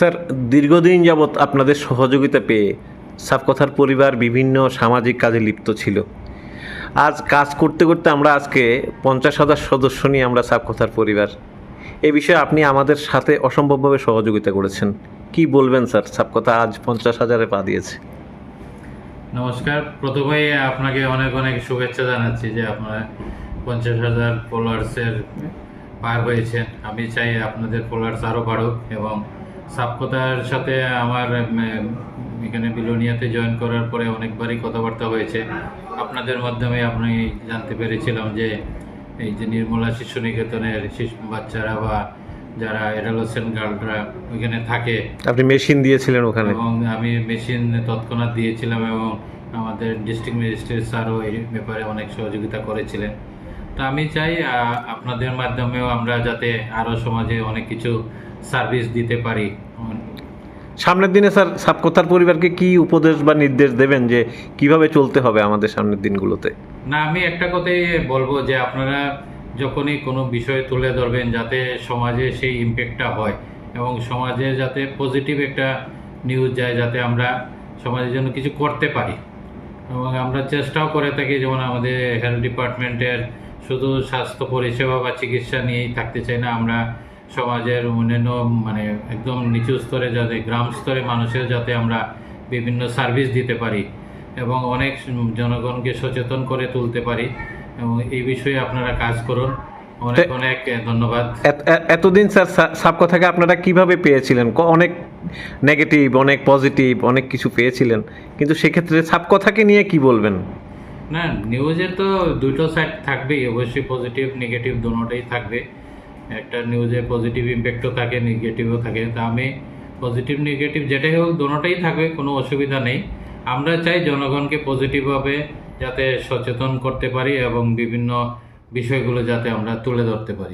Sir, দীর্ঘদিন যাবৎ আপনাদের সহযোগিতা পেয়ে সাবকথার পরিবার বিভিন্ন সামাজিক কাজে লিপ্ত ছিল। আজ কাজ করতে করতে আমরা আজকে পঞ্চাশ হাজার সদস্য নিয়ে আমরা সাবকথার পরিবার। এ বিষয়ে আপনি আমাদের সাথে অসম্ভবভাবে সহযোগিতা করেছেন। কি বলবেন স্যার? সাবকথা আজ পঞ্চাশ হাজারে পা দিয়েছে। নমস্কার। প্রথমেই আপনাকে অনেক অনেক শুভেচ্ছা জানাচ্ছি যে আপনারা পঞ্চাশ হাজার ফলোয়ার্সের পার হয়েছেন। আমি চাই আপনাদের ফলোয়ার্স আরও বাড়ুক এবং সাবকতার সাথে আমার এখানে বিলোনিয়াতে জয়েন করার পরে অনেকবারই কথাবার্তা হয়েছে। আপনাদের মাধ্যমে আপনি জানতে পেরেছিলাম যে এই যে নির্মলা শিশু নিকেতনের শিশু বাচ্চারা বা যারা এডালোসেন গার্লরা ওইখানে থাকে। আপনি মেশিন দিয়েছিলেন ওখানে। এবং আমি মেশিন তৎক্ষণাৎ দিয়েছিলাম এবং আমাদের ডিস্ট্রিক্ট ম্যাজিস্ট্রেট স্যারও এই ব্যাপারে অনেক সহযোগিতা করেছিলেন। তো আমি চাই আপনাদের মাধ্যমেও আমরা যাতে আরও সমাজে অনেক কিছু সার্ভিস দিতে পারি। সামনের দিনে স্যার সাবকথার পরিবারকে কি উপদেশ বা নির্দেশ দেবেন যে কীভাবে চলতে হবে আমাদের সামনের দিনগুলোতে? না আমি একটা কথাই বলব যে আপনারা যখনই কোনো বিষয় তুলে ধরবেন যাতে সমাজে সেই ইম্প্যাক্টটা হয় এবং সমাজে যাতে পজিটিভ একটা নিউজ যায় যাতে আমরা সমাজের জন্য কিছু করতে পারি। এবং আমরা চেষ্টাও করে থাকি, যেমন আমাদের হেলথ ডিপার্টমেন্টের শুধু স্বাস্থ্য পরিষেবা বা চিকিৎসা নিয়েই থাকতে চাই না, আমরা সমাজের অন্যান্য মানে একদম নিচু স্তরে যাতে, গ্রাম স্তরে মানুষের যাতে আমরা বিভিন্ন সার্ভিস দিতে পারি এবং অনেক জনগণকে সচেতন করে তুলতে পারি। এবং এই বিষয়ে আপনারা কাজ করুন। অনেক অনেক ধন্যবাদ। এত- এতদিন স্যার সা- সাবকথাকে আপনারা কীভাবে পেয়েছিলেন? অনেক নেগেটিভ অনেক পজিটিভ অনেক কিছু পেয়েছিলেন। কিন্তু সেক্ষেত্রে সাবকথাকে নিয়ে কি বলবেন? না নিউজের তো দুটো সাইড থাকবেই। অবশ্যই পজিটিভ নেগেটিভ দুটোটাই থাকবে। একটা নিউজে পজিটিভ ইম্প্যাক্টও থাকে নেগেটিভও থাকে। তা আমি পজিটিভ নেগেটিভ যেটাই হোক দুটোটাই থাকবে কোনো অসুবিধা নেই। আমরা চাই জনগণকে পজিটিভভাবে যাতে সচেতন করতে পারি এবং বিভিন্ন বিষয়গুলো যাতে আমরা তুলে ধরতে পারি।